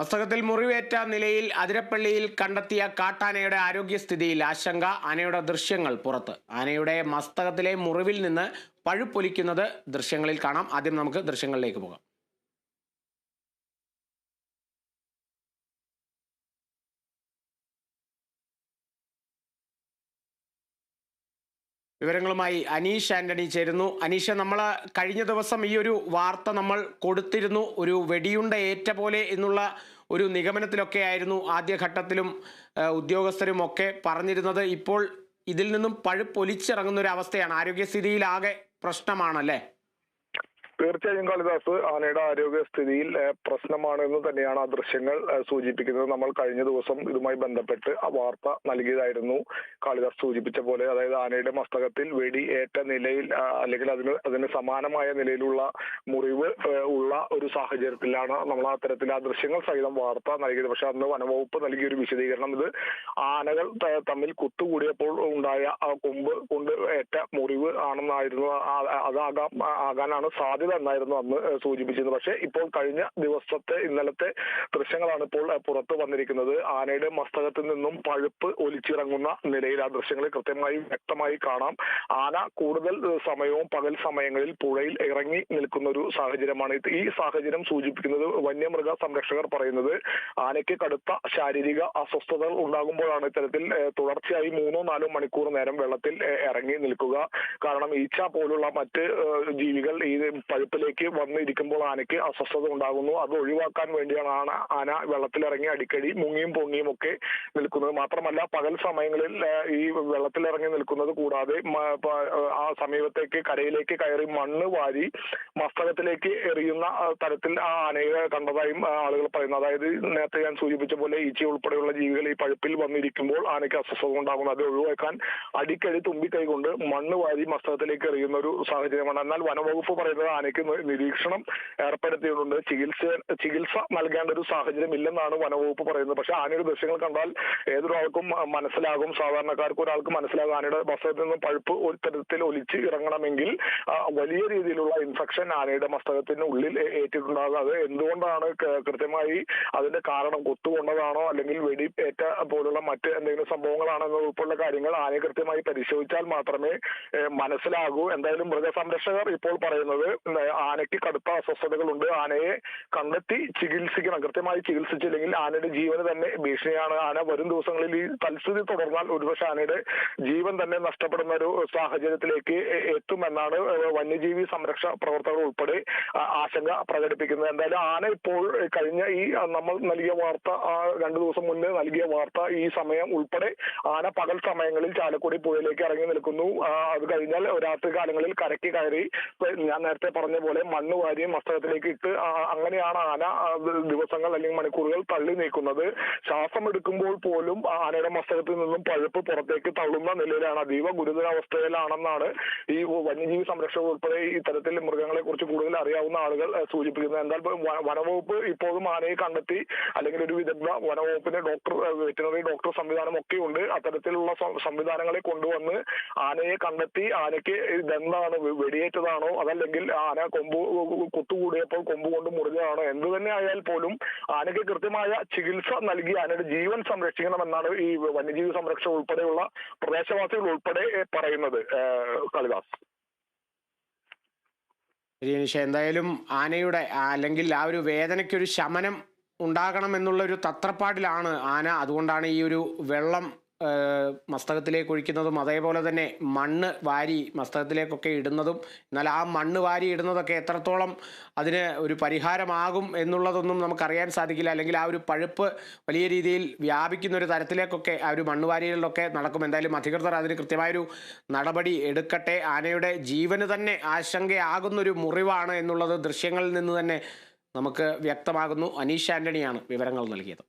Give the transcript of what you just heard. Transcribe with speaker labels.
Speaker 1: മസ്തകത്തിൽ മുറിവേറ്റ നിലയിൽ അതിരപ്പള്ളിയിൽ കണ്ടെത്തിയ കാട്ടാനയുടെ ആരോഗ്യസ്ഥിതിയിൽ ആശങ്ക ആനയുടെ ദൃശ്യങ്ങൾ പുറത്ത്. ആനയുടെ മസ്തകത്തിലെ മുറിവിൽ നിന്ന് പഴുപ്പൊലിക്കുന്നത് ദൃശ്യങ്ങളിൽ കാണാം. ആദ്യം നമുക്ക് ദൃശ്യങ്ങളിലേക്ക് പോകാം. വിവരങ്ങളുമായി അനീഷ് ആന്റണി ചേരുന്നു. അനീഷ നമ്മൾ കഴിഞ്ഞ ദിവസം ഈ ഒരു വാർത്ത നമ്മൾ കൊടുത്തിരുന്നു. ഒരു വെടിയുണ്ട ഏറ്റ പോലെ എന്നുള്ള ഒരു നിഗമനത്തിലൊക്കെ ആയിരുന്നു ആദ്യഘട്ടത്തിലും ഉദ്യോഗസ്ഥരും ഒക്കെ പറഞ്ഞിരുന്നത്. ഇപ്പോൾ ഇതിൽ നിന്നും പഴുപ്പൊലിച്ചിറങ്ങുന്ന ഒരു അവസ്ഥയാണ്. ആരോഗ്യസ്ഥിതിയിലാകെ പ്രശ്നമാണല്ലേ?
Speaker 2: തീർച്ചയായും കാളിദാസ് ആനയുടെ ആരോഗ്യസ്ഥിതിയിൽ പ്രശ്നമാണ് എന്ന് തന്നെയാണ് ആ ദൃശ്യങ്ങൾ സൂചിപ്പിക്കുന്നത്. നമ്മൾ കഴിഞ്ഞ ദിവസം ഇതുമായി ബന്ധപ്പെട്ട് വാർത്ത നൽകിയതായിരുന്നു. കാളിദാസ് സൂചിപ്പിച്ച പോലെ അതായത് ആനയുടെ മസ്തകത്തിൽ വെടി ഏറ്റ നിലയിൽ അല്ലെങ്കിൽ അതിന് അതിന് സമാനമായ നിലയിലുള്ള മുറിവ് ഉള്ള ഒരു സാഹചര്യത്തിലാണ് നമ്മൾ അത്തരത്തിൽ ആ ദൃശ്യങ്ങൾ സഹിതം വാർത്ത നൽകിയത്. പക്ഷെ അന്ന് വനവകുപ്പ് നൽകിയ ഒരു വിശദീകരണം ഇത്. ആനകൾ തമ്മിൽ കുത്തുകൂടിയപ്പോൾ ഉണ്ടായ ആ കൊമ്പ് കൊണ്ട് ഏറ്റ മുറിവ് ആണെന്നായിരുന്നു അതാകാം ആകാനാണ് സാധ്യത എന്നായിരുന്നു അന്ന് സൂചിപ്പിച്ചിരുന്നത്. പക്ഷേ ഇപ്പോൾ കഴിഞ്ഞ ദിവസത്തെ ഇന്നലത്തെ ദൃശ്യങ്ങളാണ് ഇപ്പോൾ പുറത്തു വന്നിരിക്കുന്നത്. ആനയുടെ മസ്തകത്തിൽ നിന്നും പഴുപ്പ് ഒലിച്ചിറങ്ങുന്ന നിലയിൽ ആ ദൃശ്യങ്ങൾ കൃത്യമായി വ്യക്തമായി കാണാം. ആന കൂടുതൽ സമയവും പകൽ സമയങ്ങളിൽ പുഴയിൽ ഇറങ്ങി നിൽക്കുന്ന ഒരു സാഹചര്യമാണ്. ഈ സാഹചര്യം സൂചിപ്പിക്കുന്നത് വന്യമൃഗ സംരക്ഷകർ പറയുന്നത്. ആനയ്ക്ക് കടുത്ത ശാരീരിക അസ്വസ്ഥതകൾ ഉണ്ടാകുമ്പോഴാണ് ഇത്തരത്തിൽ തുടർച്ചയായി മൂന്നോ നാലോ മണിക്കൂർ നേരം വെള്ളത്തിൽ ഇറങ്ങി നിൽക്കുക. കാരണം ഈച്ച പോലുള്ള മറ്റ് ജീവികൾ ഈ പഴുപ്പിലേക്ക് വന്നിരിക്കുമ്പോൾ ആനയ്ക്ക് അസ്വസ്ഥത ഉണ്ടാകുന്നു. അത് ഒഴിവാക്കാൻ വേണ്ടിയാണ് ആന ആന വെള്ളത്തിലിറങ്ങി അടിക്കടി മുങ്ങിയും പൊങ്ങിയും ഒക്കെ നിൽക്കുന്നത്. മാത്രമല്ല പകൽ സമയങ്ങളിൽ ഈ വെള്ളത്തിലിറങ്ങി നിൽക്കുന്നത് കൂടാതെ ആ സമീപത്തേക്ക് കരയിലേക്ക് കയറി മണ്ണ് വാരി മസ്തകത്തിലേക്ക് എറിയുന്ന തരത്തിൽ ആ ആനയെ കണ്ടതായും ആളുകൾ പറയുന്നു. അതായത് നേരത്തെ ഞാൻ സൂചിപ്പിച്ച പോലെ ഈച്ച ഉൾപ്പെടെയുള്ള ജീവികൾ ഈ പഴുപ്പിൽ വന്നിരിക്കുമ്പോൾ ആനയ്ക്ക് അസ്വസ്ഥത ഉണ്ടാകുന്നു. അത് ഒഴിവാക്കാൻ അടിക്കടി തുമ്പിക്കൈ കൊണ്ട് മണ്ണ് വാരി മസ്തകത്തിലേക്ക് എറിയുന്ന ഒരു സാഹചര്യമാണ്. എന്നാൽ വനവകുപ്പ് പറയുന്നത് ആനയ്ക്ക് നിരീക്ഷണം ഏർപ്പെടുത്തിയിട്ടുണ്ട്. ചികിത്സ ചികിത്സ നൽകേണ്ട ഒരു സാഹചര്യം ഇല്ലെന്നാണ് വനവകുപ്പ് പറയുന്നത്. പക്ഷെ ആനയുടെ ദൃശ്യങ്ങൾ കണ്ടാൽ ഏതൊരാൾക്കും മനസ്സിലാകും. സാധാരണക്കാർക്ക് ഒരാൾക്ക് മനസ്സിലാകും. ആനയുടെ വസ്ത്രത്തിൽ നിന്നും പഴുപ്പ് ഒരു തരത്തിൽ ഒലിച്ച് ഇറങ്ങണമെങ്കിൽ വലിയ രീതിയിലുള്ള ഇൻഫെക്ഷൻ ആനയുടെ മസ്തകത്തിന് ഉള്ളിൽ ഏറ്റിട്ടുണ്ടാകും. അത് എന്തുകൊണ്ടാണ് കൃത്യമായി അതിന്റെ കാരണം കൊത്തുകൊണ്ടതാണോ അല്ലെങ്കിൽ വെടി ഏറ്റ പോലുള്ള മറ്റ് എന്തെങ്കിലും സംഭവങ്ങളാണോ ഉൾപ്പെടെ കാര്യങ്ങൾ ആനയെ കൃത്യമായി പരിശോധിച്ചാൽ മാത്രമേ മനസ്സിലാകൂ. എന്തായാലും മൃഗസംരക്ഷകർ ഇപ്പോൾ പറയുന്നത് ആനയ്ക്ക് കടുത്ത അസ്വസ്ഥതകളുണ്ട്. ആനയെ കണ്ടെത്തി ചികിത്സിക്കണം. കൃത്യമായി ചികിത്സിച്ചില്ലെങ്കിൽ ആനയുടെ ജീവൻ തന്നെ ഭീഷണിയാണ്. ആന വരും ദിവസങ്ങളിൽ ഈ തൽസ്ഥിതി തുടർന്നാൽ ഒരുപക്ഷെ ആനയുടെ ജീവൻ തന്നെ നഷ്ടപ്പെടുന്ന ഒരു സാഹചര്യത്തിലേക്ക് എത്തുമെന്നാണ് വന്യജീവി സംരക്ഷ പ്രവർത്തകർ ഉൾപ്പെടെ ആശങ്ക പ്രകടിപ്പിക്കുന്നത്. എന്തായാലും ആന ഇപ്പോൾ കഴിഞ്ഞ ഈ നമ്മൾ നൽകിയ വാർത്ത രണ്ടു ദിവസം മുന്നേ നൽകിയ വാർത്ത ഈ സമയം ഉൾപ്പെടെ ആന പകൽ സമയങ്ങളിൽ ചാലക്കുടി പുഴയിലേക്ക് ഇറങ്ങി നിൽക്കുന്നു. അത് കഴിഞ്ഞാൽ രാത്രി കാലങ്ങളിൽ കരയ്ക്ക് കയറി ഞാൻ നേരത്തെ പറഞ്ഞ പോലെ മണ്ണ് വാരി മസ്തകത്തിലേക്ക് ഇട്ട് അങ്ങനെയാണ് ആന ദിവസങ്ങൾ അല്ലെങ്കിൽ മണിക്കൂറുകൾ തള്ളി നീക്കുന്നത്. ശ്വാസം എടുക്കുമ്പോൾ പോലും ആനയുടെ മസ്തകത്തിൽ നിന്നും പഴുപ്പ് പുറത്തേക്ക് തള്ളുന്ന നിലയിലാണ്. അതീവ ഗുരുതരാവസ്ഥയിലാണെന്നാണ് ഈ വന്യജീവി സംരക്ഷണ ഉൾപ്പെടെ ഇത്തരത്തിൽ മൃഗങ്ങളെ കുറിച്ച് കൂടുതൽ അറിയാവുന്ന ആളുകൾ സൂചിപ്പിക്കുന്നത്. എന്നാൽ വനവകുപ്പ് ഇപ്പോഴും ആനയെ കണ്ടെത്തി അല്ലെങ്കിൽ ഒരു വിദഗ്ധ വനവകുപ്പിന് ഡോക്ടർ വെറ്റിനറി ഡോക്ടർ സംവിധാനം ഒക്കെ ഉണ്ട് അത്തരത്തിലുള്ള സംവിധാനങ്ങളെ കൊണ്ടുവന്ന് ആനയെ കണ്ടെത്തി ആനയ്ക്ക് ഇതെന്താണ് വെടിയേറ്റതാണോ അതല്ലെങ്കിൽ ആന കൊമ്പ് കുത്തുകൂടിയപ്പോൾ കൊമ്പ് കൊണ്ട് മുറിഞ്ഞതാണോ. എന്ത് തന്നെ ആയാൽ പോലും ആനയ്ക്ക് കൃത്യമായ ചികിത്സ നൽകി ആനയുടെ ജീവൻ സംരക്ഷിക്കണമെന്നാണ് ഈ വന്യജീവി സംരക്ഷണം ഉൾപ്പെടെയുള്ള പ്രദേശവാസികൾ ഉൾപ്പെടെ പറയുന്നത് കളിദാസ്.
Speaker 1: എന്തായാലും ആനയുടെ അല്ലെങ്കിൽ ആ ഒരു വേദനയ്ക്കൊരു ശമനം ഉണ്ടാകണം എന്നുള്ള ഒരു തത്രപ്പാടിലാണ് ആന. അതുകൊണ്ടാണ് ഈ ഒരു വെള്ളം മസ്തകത്തിലേക്ക് ഒഴിക്കുന്നതും അതേപോലെ തന്നെ മണ്ണ് വാരി മസ്തകത്തിലേക്കൊക്കെ ഇടുന്നതും എന്നാൽ ആ മണ്ണ് വാരി ഇടുന്നതൊക്കെ എത്രത്തോളം അതിന് ഒരു പരിഹാരമാകും എന്നുള്ളതൊന്നും നമുക്കറിയാൻ സാധിക്കില്ല. അല്ലെങ്കിൽ ആ ഒരു പഴുപ്പ് വലിയ രീതിയിൽ വ്യാപിക്കുന്ന ഒരു തരത്തിലേക്കൊക്കെ ആ ഒരു മണ്ണ് വാരികളിലൊക്കെ നടക്കും. എന്തായാലും അധികൃതർ അതിന് കൃത്യമായൊരു നടപടി എടുക്കട്ടെ. ആനയുടെ ജീവന് തന്നെ ആശങ്കയാകുന്നൊരു മുറിവാണ് എന്നുള്ളത് ദൃശ്യങ്ങളിൽ നിന്ന് തന്നെ നമുക്ക് വ്യക്തമാകുന്നു. അനീഷ് ആന്റണിയാണ് വിവരങ്ങൾ നൽകിയത്.